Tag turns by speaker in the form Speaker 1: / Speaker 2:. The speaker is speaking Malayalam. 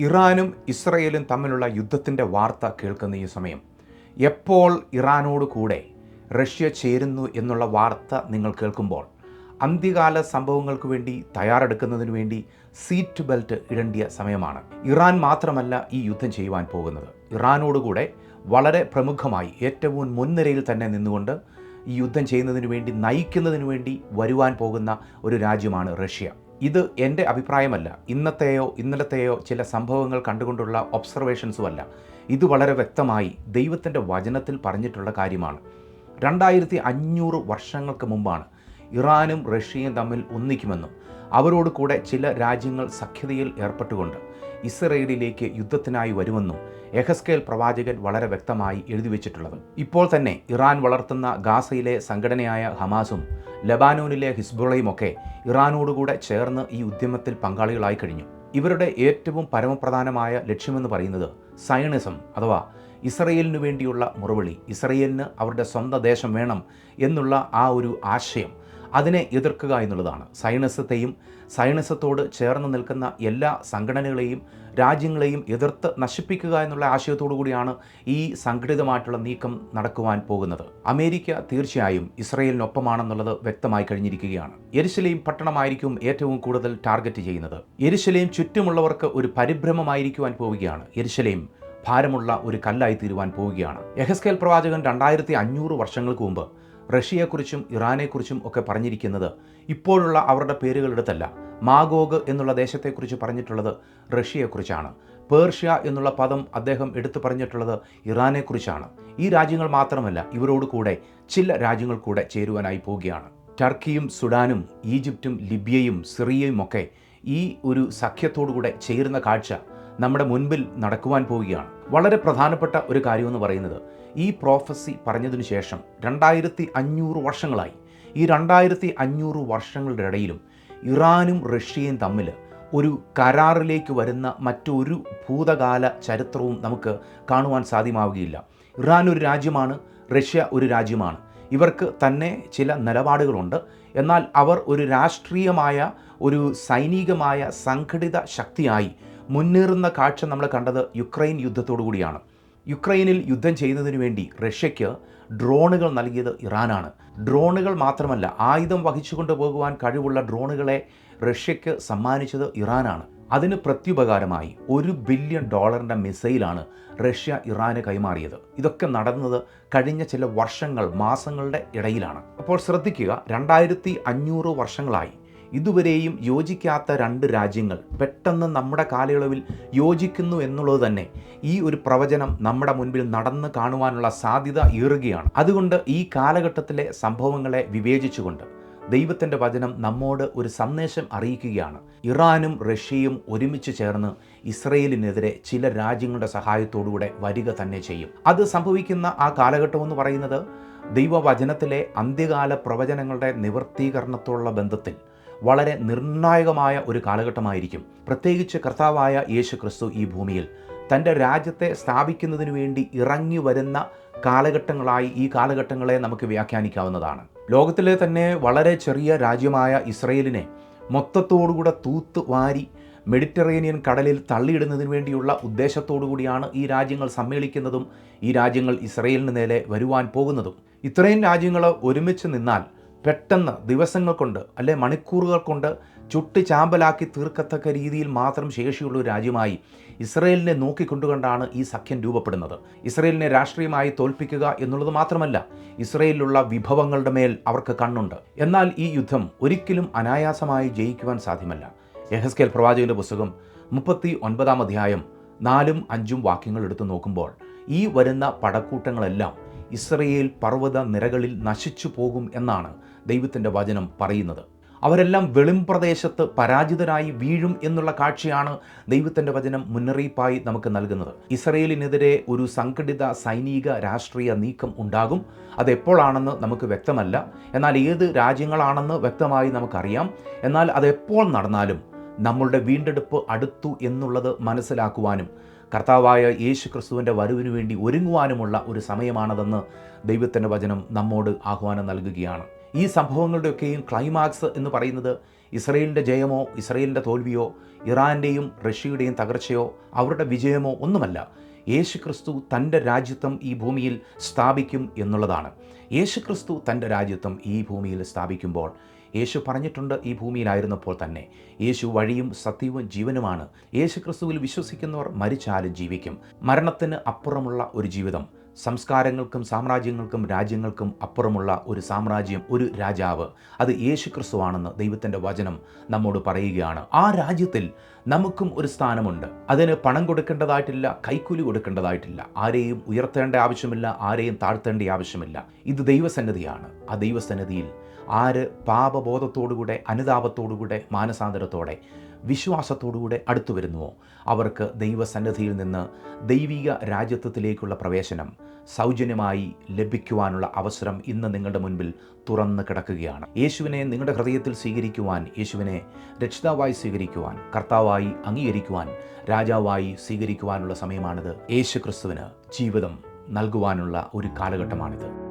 Speaker 1: ഇറാനും ഇസ്രയേലും തമ്മിലുള്ള യുദ്ധത്തിന്റെ വാർത്ത കേൾക്കുന്ന ഈ സമയം. എപ്പോൾ ഇറാനോട് കൂടെ റഷ്യ ചേരുന്നു എന്നുള്ള വാർത്ത നിങ്ങൾ കേൾക്കുമ്പോൾ അന്ത്യകാല സംഭവങ്ങൾക്ക് വേണ്ടി തയ്യാറെടുക്കുന്നതിന് വേണ്ടി സീറ്റ് ബെൽറ്റ് ഇടേണ്ടിയ സമയമാണ്. ഇറാൻ മാത്രമല്ല ഈ യുദ്ധം ചെയ്യുവാൻ പോകുന്നത്. ഇറാനോടുകൂടെ വളരെ പ്രമുഖമായി ഏറ്റവും മുൻനിരയിൽ തന്നെ നിന്നുകൊണ്ട് ഈ യുദ്ധം ചെയ്യുന്നതിന് വേണ്ടി നയിക്കുന്നതിന് വേണ്ടി വരുവാൻ പോകുന്ന ഒരു രാജ്യമാണ് റഷ്യ. ഇത് എന്റെ അഭിപ്രായമല്ല. ഇന്നത്തെയോ ഇന്നലത്തെയോ ചില സംഭവങ്ങൾ കണ്ടുകൊണ്ടുള്ള ഒബ്സർവേഷൻസും അല്ല ഇത് വളരെ വ്യക്തമായി ദൈവത്തിന്റെ വചനത്തിൽ പറഞ്ഞിട്ടുള്ള കാര്യമാണ്. രണ്ടായിരത്തി അഞ്ഞൂറ് വർഷങ്ങൾക്ക് മുമ്പാണ് ഇറാനും റഷ്യയും തമ്മിൽ ഒന്നിക്കുമെന്നും അവരോട് കൂടെ ചില രാജ്യങ്ങൾ സഖ്യതയിൽ ഏർപ്പെട്ടുകൊണ്ട് ഇസ്രയേലിലേക്ക് യുദ്ധത്തിനായി വരുമെന്നും എഹസ്കേൽ പ്രവാചകൻ വളരെ വ്യക്തമായി എഴുതി വെച്ചിട്ടുള്ളത്. ഇപ്പോൾ തന്നെ ഇറാൻ വളർത്തുന്ന ഗാസയിലെ സംഘടനയായ ഹമാസും ലബാനോനിലെ ഹിസ്ബുളയും ഒക്കെ ഇറാനോടുകൂടെ ചേർന്ന് ഈ ഉദ്യമത്തിൽ പങ്കാളികളായി കഴിഞ്ഞു. ഇവരുടെ ഏറ്റവും പരമപ്രധാനമായ ലക്ഷ്യമെന്ന് പറയുന്നത് സയണിസം അഥവാ ഇസ്രയേലിനു വേണ്ടിയുള്ള മുറവിളി ഇസ്രയേലിന് അവരുടെ സ്വന്തം ദേശം വേണം എന്നുള്ള ആ ഒരു ആശയം അതിനെ എതിർക്കുക എന്നുള്ളതാണ്. സൈനിസത്തെയും സൈനിസത്തോട് ചേർന്ന് നിൽക്കുന്ന എല്ലാ സംഘടനകളെയും രാജ്യങ്ങളെയും എതിർത്ത് നശിപ്പിക്കുക എന്നുള്ള ആശയത്തോടു കൂടിയാണ് ഈ സംഘടിതമായിട്ടുള്ള നീക്കം നടക്കുവാൻ പോകുന്നത്. അമേരിക്ക തീർച്ചയായും ഇസ്രയേലിനൊപ്പമാണെന്നുള്ളത് വ്യക്തമായി കഴിഞ്ഞിരിക്കുകയാണ്. എരിശിലെയും പട്ടണമായിരിക്കും ഏറ്റവും കൂടുതൽ ടാർഗറ്റ് ചെയ്യുന്നത്. എരിശിലെയും ചുറ്റുമുള്ളവർക്ക് ഒരു പരിഭ്രമമായിരിക്കുവാൻ പോവുകയാണ്. എരിശിലെയും ഭാരമുള്ള ഒരു കല്ലായി തീരുവാൻ പോവുകയാണ്. യഹസ്കേൽ പ്രവാചകൻ രണ്ടായിരത്തി അഞ്ഞൂറ് വർഷങ്ങൾക്ക് മുമ്പ് റഷ്യയെക്കുറിച്ചും ഇറാനെക്കുറിച്ചും ഒക്കെ പറഞ്ഞിരിക്കുന്നത് ഇപ്പോഴുള്ള അവരുടെ പേരുകളെടുത്തല്ല മാഗോഗ് എന്നുള്ള ദേശത്തെക്കുറിച്ച് പറഞ്ഞിട്ടുള്ളത് റഷ്യയെക്കുറിച്ചാണ്. പേർഷ്യ എന്നുള്ള പദം അദ്ദേഹം എടുത്തു പറഞ്ഞിട്ടുള്ളത് ഇറാനെക്കുറിച്ചാണ്. ഈ രാജ്യങ്ങൾ മാത്രമല്ല ഇവരോട് കൂടെ ചില രാജ്യങ്ങൾ കൂടെ ചേരുവാനായി പോവുകയാണ്. ടർക്കിയും സുഡാനും ഈജിപ്തും ലിബിയയും സിറിയയും ഒക്കെ ഈ ഒരു സഖ്യത്തോടുകൂടെ ചേരുന്ന കാഴ്ച നമ്മുടെ മുൻപിൽ നടക്കുവാൻ പോവുകയാണ്. വളരെ പ്രധാനപ്പെട്ട ഒരു കാര്യമെന്ന് പറയുന്നത് ഈ പ്രോഫസി പറഞ്ഞതിന് ശേഷം രണ്ടായിരത്തി അഞ്ഞൂറ് വർഷങ്ങളായി. ഈ രണ്ടായിരത്തി അഞ്ഞൂറ് വർഷങ്ങളുടെ ഇടയിലും ഇറാനും റഷ്യയും തമ്മിൽ ഒരു കരാറിലേക്ക് വരുന്ന മറ്റൊരു ഭൂതകാല ചരിത്രവും നമുക്ക് കാണുവാൻ സാധ്യമാവുകയില്ല. ഇറാൻ ഒരു രാജ്യമാണ് റഷ്യ ഒരു രാജ്യമാണ്. ഇവർക്ക് തന്നെ ചില നിലപാടുകളുണ്ട്. എന്നാൽ അവർ ഒരു രാഷ്ട്രീയമായ ഒരു സൈനികമായ സംഘടിത ശക്തിയായി മുന്നേറുന്ന കാഴ്ച നമ്മൾ കണ്ടത് യുക്രൈൻ യുദ്ധത്തോടു കൂടിയാണ്. യുക്രൈനിൽ യുദ്ധം ചെയ്യുന്നതിന് വേണ്ടി റഷ്യയ്ക്ക് ഡ്രോണുകൾ നൽകിയത് ഇറാനാണ്. ഡ്രോണുകൾ മാത്രമല്ല ആയുധം വഹിച്ചുകൊണ്ട് പോകുവാൻ കഴിവുള്ള ഡ്രോണുകളെ റഷ്യയ്ക്ക് സമ്മാനിച്ചത് ഇറാനാണ്. അതിന് പ്രത്യുപകാരമായി ഒരു ബില്യൺ ഡോളറിന്റെ മിസൈലാണ് റഷ്യ ഇറാന് കൈമാറിയത്. ഇതൊക്കെ നടന്നത് കഴിഞ്ഞ ചില വർഷങ്ങൾ മാസങ്ങളുടെ ഇടയിലാണ്. അപ്പോൾ ശ്രദ്ധിക്കുക രണ്ടായിരത്തി അഞ്ഞൂറ് വർഷങ്ങളായി ഇതുവരെയും യോജിക്കാത്ത രണ്ട് രാജ്യങ്ങൾ പെട്ടെന്ന് നമ്മുടെ കാലയളവിൽ യോജിക്കുന്നു എന്നുള്ളത് തന്നെ ഈ ഒരു പ്രവചനം നമ്മുടെ മുൻപിൽ നടന്ന് കാണുവാനുള്ള സാധ്യത ഏറുകയാണ്. അതുകൊണ്ട് ഈ കാലഘട്ടത്തിലെ സംഭവങ്ങളെ വിവേചിച്ചുകൊണ്ട് ദൈവത്തിന്റെ വചനം നമ്മോട് ഒരു സന്ദേശം അറിയിക്കുകയാണ്. ഇറാനും റഷ്യയും ഒരുമിച്ച് ചേർന്ന് ഇസ്രയേലിനെതിരെ ചില രാജ്യങ്ങളുടെ സഹായത്തോടുകൂടെ വരിക തന്നെ ചെയ്യും. അത് സംഭവിക്കുന്ന ആ കാലഘട്ടം എന്ന് പറയുന്നത് ദൈവവചനത്തിലെ അന്ത്യകാല പ്രവചനങ്ങളുടെ നിവർത്തീകരണത്തോടുള്ള ബന്ധത്തിൽ വളരെ നിർണായകമായ ഒരു കാലഘട്ടമായിരിക്കും. പ്രത്യേകിച്ച് കർത്താവായ യേശു ക്രിസ്തു ഈ ഭൂമിയിൽ. തന്റെ രാജ്യത്തെ സ്ഥാപിക്കുന്നതിനു വേണ്ടി ഇറങ്ങി വരുന്ന കാലഘട്ടങ്ങളായി ഈ കാലഘട്ടങ്ങളെ നമുക്ക് വ്യാഖ്യാനിക്കാവുന്നതാണ്. ലോകത്തിലെ തന്നെ വളരെ ചെറിയ രാജ്യമായ ഇസ്രയേലിനെ മൊത്തത്തോടുകൂടെ തൂത്ത് വാരി മെഡിറ്ററേനിയൻ കടലിൽ തള്ളിയിടുന്നതിന് വേണ്ടിയുള്ള ഉദ്ദേശത്തോടു കൂടിയാണ് ഈ രാജ്യങ്ങൾ സമ്മേളിക്കുന്നതും ഈ രാജ്യങ്ങൾ ഇസ്രയേലിന് നേരെ വരുവാൻ പോകുന്നതും. ഇത്രയും രാജ്യങ്ങൾ ഒരുമിച്ച് നിന്നാൽ പെട്ടെന്ന് ദിവസങ്ങൾ കൊണ്ട് അല്ലെ മണിക്കൂറുകൾ കൊണ്ട് ചുട്ട് ചാമ്പലാക്കി തീർക്കത്തക്ക രീതിയിൽ മാത്രം ശേഷിയുള്ള ഒരു രാജ്യമായി ഇസ്രയേലിനെ നോക്കിക്കൊണ്ടുകൊണ്ടാണ് ഈ സഖ്യം രൂപപ്പെടുന്നത്. ഇസ്രയേലിനെ രാഷ്ട്രീയമായി തോൽപ്പിക്കുക എന്നുള്ളത് മാത്രമല്ല ഇസ്രയേലിലുള്ള വിഭവങ്ങളുടെ മേൽ അവർക്ക് കണ്ണുണ്ട്. എന്നാൽ ഈ യുദ്ധം ഒരിക്കലും അനായാസമായി ജയിക്കുവാൻ സാധ്യമല്ല. യഹസ്കേൽ പ്രവാചകന്റെ പുസ്തകം മുപ്പത്തി ഒൻപതാം അധ്യായം നാലും അഞ്ചും വാക്യങ്ങൾ എടുത്തു നോക്കുമ്പോൾ ഈ വരുന്ന പടക്കൂട്ടങ്ങളെല്ലാം ഇസ്രയേൽ പർവത നിരകളിൽ നശിച്ചു പോകും എന്നാണ് ദൈവത്തിന്റെ വചനം പറയുന്നത്. അവരെല്ലാം വെളിം പ്രദേശത്ത് പരാജിതരായി വീഴും എന്നുള്ള കാഴ്ചയാണ് ദൈവത്തിന്റെ വചനം മുന്നറിയിപ്പായി നമുക്ക് നൽകുന്നത്. ഇസ്രയേലിനെതിരെ ഒരു സംഘടിത സൈനിക രാഷ്ട്രീയ നീക്കം ഉണ്ടാകും. അതെപ്പോഴാണെന്ന് നമുക്ക് വ്യക്തമല്ല. എന്നാൽ ഏത് രാജ്യങ്ങളാണെന്ന് വ്യക്തമായി നമുക്കറിയാം. എന്നാൽ അതെപ്പോൾ നടന്നാലും നമ്മളുടെ വീണ്ടെടുപ്പ് അടുത്തു എന്നുള്ളത് മനസ്സിലാക്കുവാനും കർത്താവായ യേശു ക്രിസ്തുവിന്റെ വരവിനു വേണ്ടി ഒരുങ്ങുവാനുമുള്ള ഒരു സമയമാണതെന്ന് ദൈവത്തിന്റെ വചനം നമ്മോട് ആഹ്വാനം നൽകുകയാണ്. ഈ സംഭവങ്ങളുടെയൊക്കെയും ക്ലൈമാക്സ് എന്ന് പറയുന്നത് ഇസ്രയേലിന്റെ ജയമോ ഇസ്രയേലിന്റെ തോൽവിയോ ഇറാന്റെയും റഷ്യയുടെയും തകർച്ചയോ അവരുടെ വിജയമോ ഒന്നുമല്ല. യേശുക്രിസ്തു തന്റെ രാജ്യത്വം ഈ ഭൂമിയിൽ സ്ഥാപിക്കും എന്നുള്ളതാണ്. യേശുക്രിസ്തു തന്റെ രാജ്യത്വം ഈ ഭൂമിയിൽ സ്ഥാപിക്കുമ്പോൾ യേശു പറഞ്ഞിട്ടുണ്ട് ഈ ഭൂമിയിലായിരുന്നപ്പോൾ തന്നെ. യേശു വഴിയും സത്യവും ജീവനുമാണ്. യേശു ക്രിസ്തുവിൽ വിശ്വസിക്കുന്നവർ മരിച്ചാലും ജീവിക്കും. മരണത്തിന് അപ്പുറമുള്ള ഒരു ജീവിതം. സംസ്കാരങ്ങൾക്കും സാമ്രാജ്യങ്ങൾക്കും രാജ്യങ്ങൾക്കും അപ്പുറമുള്ള ഒരു സാമ്രാജ്യം ഒരു രാജാവ്. അത് യേശു ക്രിസ്തുവാണെന്ന് ദൈവത്തിന്റെ വചനം നമ്മോട് പറയുകയാണ്. ആ രാജ്യത്തിൽ നമുക്കും ഒരു സ്ഥാനമുണ്ട്. അതിന് പണം കൊടുക്കേണ്ടതായിട്ടില്ല കൈക്കൂലി കൊടുക്കേണ്ടതായിട്ടില്ല. ആരെയും ഉയർത്തേണ്ട ആവശ്യമില്ല ആരെയും താഴ്ത്തേണ്ട ആവശ്യമില്ല. ഇത് ദൈവസന്നിധിയാണ്. ആ ദൈവസന്നിധിയിൽ ആര് പാപബോധത്തോടുകൂടെ അനുതാപത്തോടുകൂടെ മാനസാന്തരത്തോടെ വിശ്വാസത്തോടുകൂടെ അടുത്തു വരുന്നുവോ? അവർക്ക് ദൈവസന്നിധിയിൽ നിന്ന് ദൈവിക രാജ്യത്വത്തിലേക്കുള്ള പ്രവേശനം സൗജന്യമായി ലഭിക്കുവാനുള്ള അവസരം ഇന്ന് നിങ്ങളുടെ മുൻപിൽ തുറന്നു കിടക്കുകയാണ്. യേശുവിനെ നിങ്ങളുടെ ഹൃദയത്തിൽ സ്വീകരിക്കുവാൻ യേശുവിനെ രക്ഷിതാവായി സ്വീകരിക്കുവാൻ കർത്താവായി അംഗീകരിക്കുവാൻ രാജാവായി സ്വീകരിക്കുവാനുള്ള സമയമാണിത്. യേശു ക്രിസ്തുവിന് ജീവിതം നൽകുവാനുള്ള ഒരു കാലഘട്ടമാണിത്.